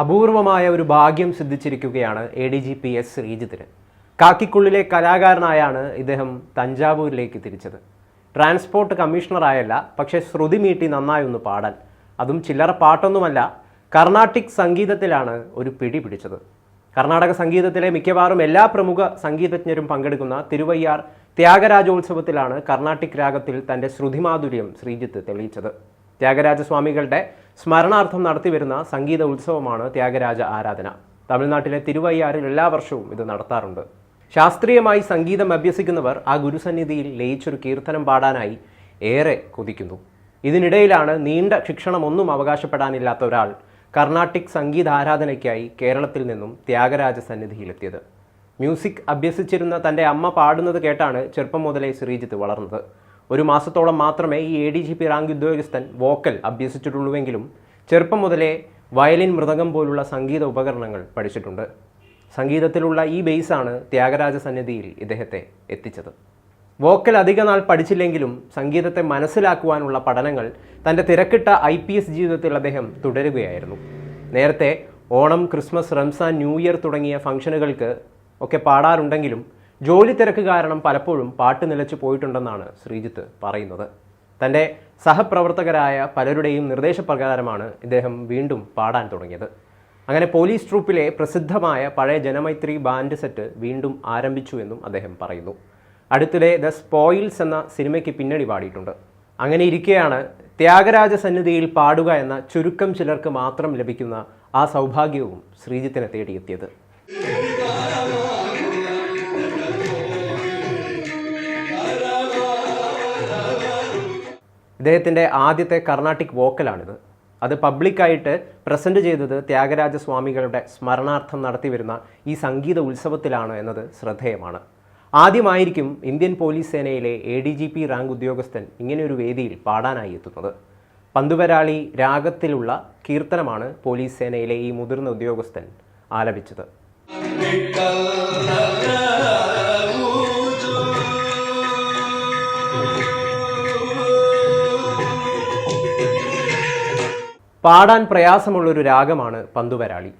അപൂർവമായ ഒരു ഭാഗ്യം സിദ്ധിച്ചിരിക്കുകയാണ് A D G P S ശ്രീജിത്തിന്. കാക്കിക്കുള്ളിലെ കലാകാരനായാണ് ഇദ്ദേഹം തഞ്ചാവൂരിലേക്ക് തിരിച്ചത്. ട്രാൻസ്പോർട്ട് കമ്മീഷണറായല്ല പക്ഷേ ശ്രുതി മീട്ടി നന്നായി ഒന്ന് പാടാൻ. അതും ചില്ലറ പാട്ടൊന്നുമല്ല കർണാട്ടിക് സംഗീതത്തിലാണ് ഒരു പിടി പിടിച്ചത്. കർണാടക സംഗീതത്തിലെ മിക്കവാറും എല്ലാ പ്രമുഖ സംഗീതജ്ഞരും പങ്കെടുക്കുന്ന തിരുവയ്യാർ ത്യാഗരാജോത്സവത്തിലാണ് കർണാട്ടിക് രാഗത്തിൽ തന്റെ ശ്രുതിമാധുര്യം ശ്രീജിത്ത് തെളിയിച്ചത്. ത്യാഗരാജസ്വാമികളുടെ സ്മരണാർത്ഥം നടത്തിവരുന്ന സംഗീത ഉത്സവമാണ് ത്യാഗരാജ ആരാധന. തമിഴ്നാട്ടിലെ തിരുവയ്യാറിൽ എല്ലാ വർഷവും ഇത് നടത്താറുണ്ട്. ശാസ്ത്രീയമായി സംഗീതം അഭ്യസിക്കുന്നവർ ആ ഗുരുസന്നിധിയിൽ ലയിച്ചൊരു കീർത്തനം പാടാനായി ഏറെ കൊതിക്കുന്നു. ഇതിനിടയിലാണ് നീണ്ട ശിക്ഷണമൊന്നും അവകാശപ്പെടാനില്ലാത്ത ഒരാൾ കർണാട്ടിക് സംഗീത ആരാധനയ്ക്കായി കേരളത്തിൽ നിന്നും ത്യാഗരാജ സന്നിധിയിലെത്തിയത്. മ്യൂസിക് അഭ്യസിച്ചിരുന്ന തന്റെ അമ്മ പാടുന്നത് കേട്ടാണ് ചെറുപ്പം മുതലേ ശ്രീജിത്ത് വളർന്നത്. ഒരു മാസത്തോളം മാത്രമേ ഈ A D G P rank ഉദ്യോഗസ്ഥൻ വോക്കൽ അഭ്യസിച്ചിട്ടുള്ളൂവെങ്കിലും ചെറുപ്പം മുതലേ വയലിൻ മൃദംഗം പോലുള്ള സംഗീത ഉപകരണങ്ങൾ പഠിച്ചിട്ടുണ്ട്. സംഗീതത്തിലുള്ള ഈ ബേസാണ് ത്യാഗരാജ സന്നിധിയിൽ ഇദ്ദേഹത്തെ എത്തിച്ചത്. വോക്കൽ അധിക നാൾ പഠിച്ചില്ലെങ്കിലും സംഗീതത്തെ മനസ്സിലാക്കുവാനുള്ള പഠനങ്ങൾ തന്റെ തിരക്കിട്ട ഐ പി എസ് ജീവിതത്തിൽ അദ്ദേഹം തുടരുകയായിരുന്നു. നേരത്തെ Onam Christmas Ramzan new year തുടങ്ങിയ ഫംഗ്ഷനുകൾക്ക് ഒക്കെ പാടാറുണ്ടെങ്കിലും ജോലി തിരക്ക് കാരണം പലപ്പോഴും പാട്ട് നിലച്ചു പോയിട്ടുണ്ടെന്നാണ് ശ്രീജിത്ത് പറയുന്നത്. തന്റെ സഹപ്രവർത്തകരായ പലരുടെയും നിർദ്ദേശപ്രകാരമാണ് ഇദ്ദേഹം വീണ്ടും പാടാൻ തുടങ്ങിയത്. അങ്ങനെ പോലീസ് ട്രൂപ്പിലെ പ്രസിദ്ധമായ പഴയ ജനമൈത്രി ബാൻഡ് സെറ്റ് വീണ്ടും ആരംഭിച്ചു എന്നും അദ്ദേഹം പറയുന്നു. അടുത്തിടെ ദ സ്പോയിൽസ് എന്ന സിനിമയ്ക്ക് പിന്നണി പാടിയിട്ടുണ്ട്. അങ്ങനെ ഇരിക്കെയാണ് ത്യാഗരാജ സന്നിധിയിൽ പാടുക എന്ന ചുരുക്കം ചിലർക്ക് മാത്രം ലഭിക്കുന്ന ആ സൗഭാഗ്യവും ശ്രീജിത്തിനെ തേടിയെത്തിയത്. ഇദ്ദേഹത്തിന്റെ ആദ്യത്തെ കർണാട്ടിക് വോക്കലാണിത്. അത് പബ്ലിക്കായിട്ട് പ്രസന്റ് ചെയ്തത് ത്യാഗരാജ സ്വാമികളുടെ സ്മരണാർത്ഥം നടത്തിവരുന്ന ഈ സംഗീത ഉത്സവത്തിലാണ് എന്നത് ശ്രദ്ധേയമാണ്. ആദ്യമായിരിക്കും ഇന്ത്യൻ പോലീസ് സേനയിലെ A D G P rank ഉദ്യോഗസ്ഥൻ ഇങ്ങനെയൊരു വേദിയിൽ പാടാനായി എത്തുന്നത്. പന്തുവരാളി രാഗത്തിലുള്ള കീർത്തനമാണ് പോലീസ് സേനയിലെ ഈ മുതിർന്ന ഉദ്യോഗസ്ഥൻ ആലപിച്ചത്. പാടാൻ പ്രയാസമുള്ളൊരു രാഗമാണ് പന്തുവരാളി.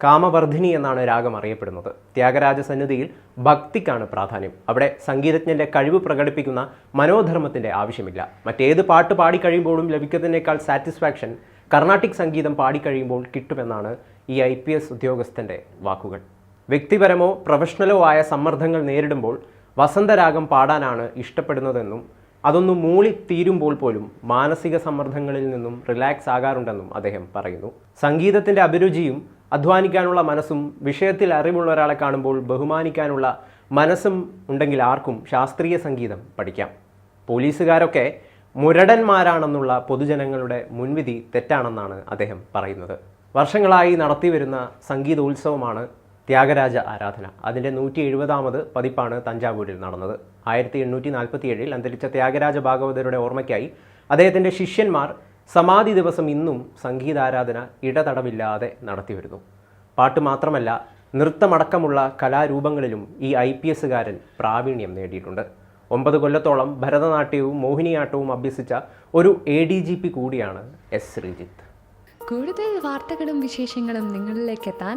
കാമവർദ്ധിനി എന്നാണ് രാഗം അറിയപ്പെടുന്നത്. ത്യാഗരാജ സന്നിധിയിൽ ഭക്തിക്കാണ് പ്രാധാന്യം. അവിടെ സംഗീതജ്ഞന്റെ കഴിവ് പ്രകടിപ്പിക്കുന്ന മനോധർമ്മത്തിന്റെ ആവശ്യമില്ല. മറ്റേത് പാട്ട് പാടിക്കഴിയുമ്പോഴും ലഭിക്കുന്നതിനേക്കാൾ സാറ്റിസ്ഫാക്ഷൻ കർണാട്ടിക് സംഗീതം പാടിക്കഴിയുമ്പോൾ കിട്ടുമെന്നാണ് ഈ ഐ പി എസ് ഉദ്യോഗസ്ഥന്റെ വാക്കുകൾ. വ്യക്തിപരമോ പ്രൊഫഷണലോ ആയ സമ്മർദ്ദങ്ങൾ നേരിടുമ്പോൾ വസന്തരാഗം പാടാനാണ് ഇഷ്ടപ്പെടുന്നതെന്നും അതൊന്ന് മൂളി തീരുമ്പോൾ പോലും മാനസിക സമ്മർദ്ദങ്ങളിൽ നിന്നും റിലാക്സ് ആകാറുണ്ടെന്നും അദ്ദേഹം പറയുന്നു. സംഗീതത്തിന്റെ അഭിരുചിയും അധ്വാനിക്കാനുള്ള മനസ്സും വിഷയത്തിൽ അറിവുള്ള ഒരാളെ കാണുമ്പോൾ ബഹുമാനിക്കാനുള്ള മനസ്സും ഉണ്ടെങ്കിൽ ആർക്കും ശാസ്ത്രീയ സംഗീതം പഠിക്കാം. പോലീസുകാരൊക്കെ മുരടന്മാരാണെന്നുള്ള പൊതുജനങ്ങളുടെ മുൻവിധി തെറ്റാണെന്നാണ് അദ്ദേഹം പറയുന്നത്. വർഷങ്ങളായി നടത്തിവരുന്ന സംഗീതോത്സവമാണ് ത്യാഗരാജ ആരാധന. അതിന്റെ നൂറ്റി എഴുപതാമത് പതിപ്പാണ് തഞ്ചാവൂരിൽ നടന്നത്. ആയിരത്തി എണ്ണൂറ്റി നാൽപ്പത്തി ഏഴിൽ അന്തരിച്ച ത്യാഗരാജ ഭാഗവതരുടെ ഓർമ്മയ്ക്കായി അദ്ദേഹത്തിന്റെ ശിഷ്യന്മാർ സമാധി ദിവസം ഇന്നും സംഗീതാരാധന ഇടതടവില്ലാതെ നടത്തിവരുന്നു. പാട്ട് മാത്രമല്ല നൃത്തമടക്കമുള്ള കലാരൂപങ്ങളിലും ഈ ഐ പി എസുകാരൻ പ്രാവീണ്യം നേടിയിട്ടുണ്ട്. ഒമ്പത് കൊല്ലത്തോളം ഭരതനാട്യവും മോഹിനിയാട്ടവും അഭ്യസിച്ച ഒരു എ ഡി ജി പി കൂടിയാണ് എസ് ശ്രീജിത്ത്. കൂടുതൽ വാർത്തകളും വിശേഷങ്ങളും നിങ്ങളിലേക്ക് എത്താൻ